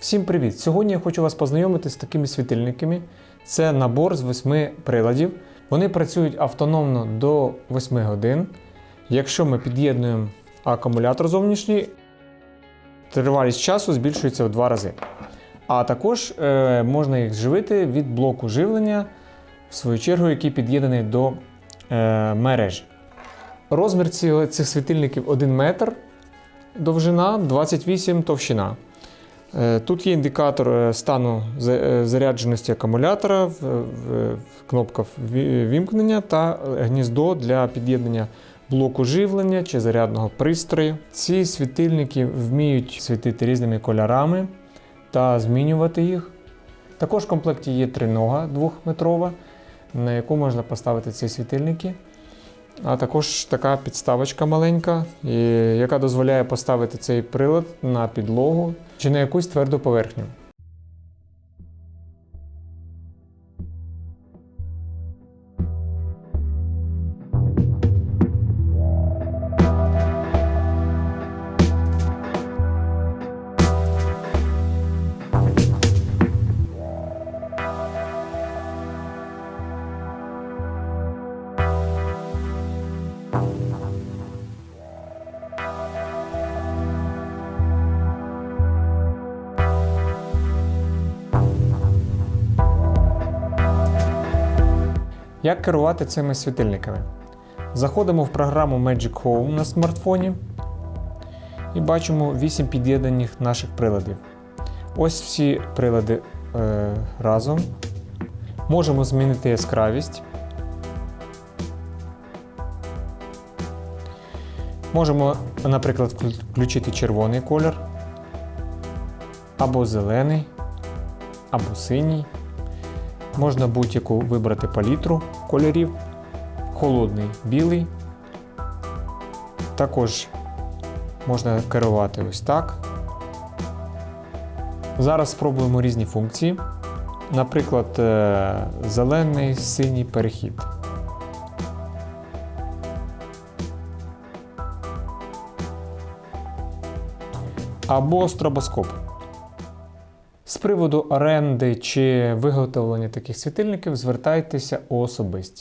Всім привіт! Сьогодні я хочу вас познайомити з такими світильниками. Це набор з 8 приладів. Вони працюють автономно до 8 годин. Якщо ми під'єднуємо акумулятор зовнішній, тривалість часу збільшується в 2 рази. А також е, можна їх живити від блоку живлення, в свою чергу, який під'єднаний до е, мережі. Розмір цих світильників 1 метр, довжина 28 товщина. Е, Тут є індикатор е, стану е, зарядженості акумулятора, кнопка вімкнення та гніздо для під'єднання блоку живлення чи зарядного пристрою. Ці світильники вміють світити різними кольорами та змінювати їх. Також в комплекті є тринога двохметрова, на яку можна поставити ці світильники. А також така підставочка маленька, яка дозволяє поставити цей прилад на підлогу чи на якусь тверду поверхню. Як керувати цими світильниками? Заходимо в програму Magic Home на смартфоні і бачимо 8 під'єднаних наших приладів. Ось всі прилади е, разом. Можемо змінити яскравість. Можемо, наприклад, включити червоний колір, або зелений, або синій. Можна будь-яку вибрати палітру кольорів. Холодний білий. Також можна керувати ось так. Зараз спробуємо різні функції. Наприклад, е, зелений синій перехід. Або стробоскоп. Приводу оренди чи виготовлення таких світильників звертайтеся особисті.